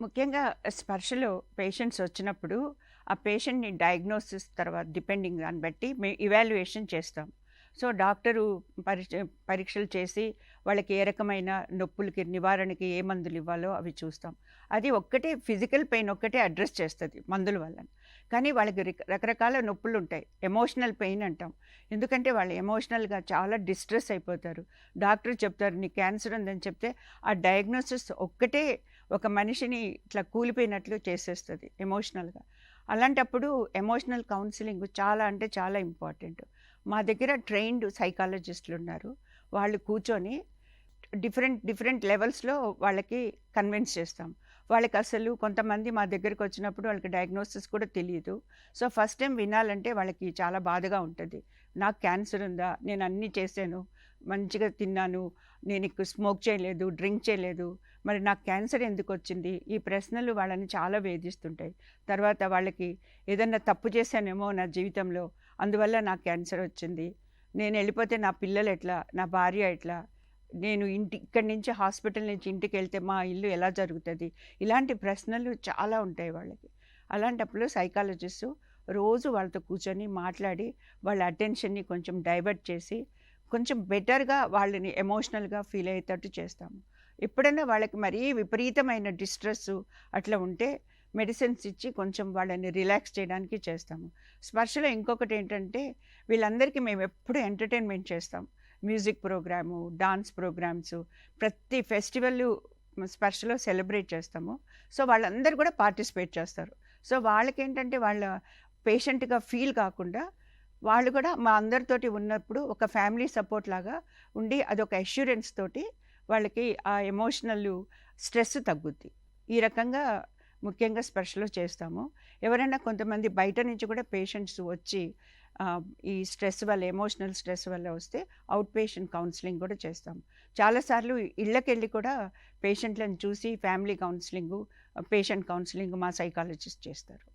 ముఖ్యంగా స్పర్శలో పేషెంట్స్ వచ్చినప్పుడు ఆ పేషెంట్ని డయాగ్నోసిస్ తర్వాత డిపెండింగ్ దాన్ని బట్టి మేము ఇవాల్యుయేషన్ చేస్తాం. సో డాక్టరు పరీక్ష పరీక్షలు చేసి వాళ్ళకి ఏ రకమైన నొప్పులకి నివారణకి ఏ మందులు ఇవ్వాలో అవి చూస్తాం. అది ఒక్కటే ఫిజికల్ పెయిన్ ఒక్కటే అడ్రస్ చేస్తుంది మందుల వల్ల కానీ వాళ్ళకి రకరకాల నొప్పులు ఉంటాయి ఎమోషనల్ పెయిన్ అంటాం. ఎందుకంటే వాళ్ళు ఎమోషనల్గా చాలా డిస్ట్రెస్ అయిపోతారు. డాక్టర్ చెప్తారు నీ క్యాన్సర్ ఉందని చెప్తే ఆ డయాగ్నోసిస్ ఒక్కటే ఒక మనిషిని ఇట్లా కూలిపోయినట్లు చేసేస్తుంది ఎమోషనల్గా. అలాంటప్పుడు ఎమోషనల్ కౌన్సిలింగ్ చాలా అంటే చాలా ఇంపార్టెంట్. మా దగ్గర ట్రైన్డ్ సైకాలజిస్టులు ఉన్నారు వాళ్ళు కూర్చొని డిఫరెంట్ డిఫరెంట్ లెవెల్స్లో వాళ్ళకి కన్విన్స్ చేస్తాం. వాళ్ళకి అసలు కొంతమంది మా దగ్గరికి వచ్చినప్పుడు వాళ్ళకి డయాగ్నోసిస్ కూడా తెలియదు సో ఫస్ట్ టైం వినాలంటే వాళ్ళకి చాలా బాధగా ఉంటుంది. నాకు క్యాన్సర్ ఉందా? నేను అన్నీ చేశాను. మంచిగా తిన్నాను. నేను ఇక్కడ స్మోక్ చేయలేదు డ్రింక్ చేయలేదు. మరి నాకు క్యాన్సర్ ఎందుకు వచ్చింది ఈ ప్రశ్నలు వాళ్ళని చాలా వేధిస్తుంటాయి. తర్వాత వాళ్ళకి ఏదన్నా తప్పు చేశానేమో నా జీవితంలో అందువల్ల నాకు క్యాన్సర్ వచ్చింది. నేను వెళ్ళిపోతే నా పిల్లలు ఎట్లా? నా భార్య ఎట్లా? నేను ఇంటి ఇక్కడి నుంచి హాస్పిటల్ నుంచి ఇంటికి వెళ్తే మా ఇల్లు ఎలా జరుగుతుంది? ఇలాంటి ప్రశ్నలు చాలా ఉంటాయి వాళ్ళకి. అలాంటప్పుడు సైకాలజిస్ట్ రోజు వాళ్ళతో కూర్చొని మాట్లాడి వాళ్ళ అటెన్షన్ని కొంచెం డైవర్ట్ చేసి కొంచెం బెటర్గా వాళ్ళని ఎమోషనల్గా ఫీల్ అయ్యేటట్టు చేస్తాము. ఎప్పుడైనా వాళ్ళకి మరీ విపరీతమైన డిస్ట్రెస్ అట్లా ఉంటే మెడిసిన్స్ ఇచ్చి కొంచెం వాళ్ళని రిలాక్స్ చేయడానికి చేస్తాము. స్పర్శలో ఇంకొకటి ఏంటంటే వీళ్ళందరికీ మేము ఎప్పుడు ఎంటర్టైన్మెంట్ చేస్తాం. మ్యూజిక్ ప్రోగ్రాము డాన్స్ ప్రోగ్రామ్స్ ప్రతి ఫెస్టివల్ స్పర్శలో సెలబ్రేట్ చేస్తాము. సో వాళ్ళందరూ కూడా పార్టిసిపేట్ చేస్తారు. సో వాళ్ళకి ఏంటంటే వాళ్ళ పేషెంట్గా ఫీల్ కాకుండా వాళ్ళు కూడా మా అందరితోటి ఉన్నప్పుడు ఒక ఫ్యామిలీ సపోర్ట్ లాగా ఉండి అదొక అష్యూరెన్స్ తోటి వాళ్ళకి ఆ ఎమోషనల్ స్ట్రెస్ తగ్గుద్ది. ఈ రకంగా ముఖ్యంగా స్పర్శలో చేస్తాము. ఎవరైనా కొంతమంది బయట నుంచి కూడా పేషెంట్స్ వచ్చి ఈ స్ట్రెస్ వల్ల ఎమోషనల్ స్ట్రెస్ వల్ల వస్తే అవుట్ పేషెంట్ కౌన్సిలింగ్ కూడా చేస్తాం చాలాసార్లు ఇళ్ళకెళ్ళి కూడా పేషెంట్లను చూసి ఫ్యామిలీ కౌన్సిలింగ్ పేషెంట్ కౌన్సిలింగ్ మా సైకాలజిస్ట్ చేస్తారు.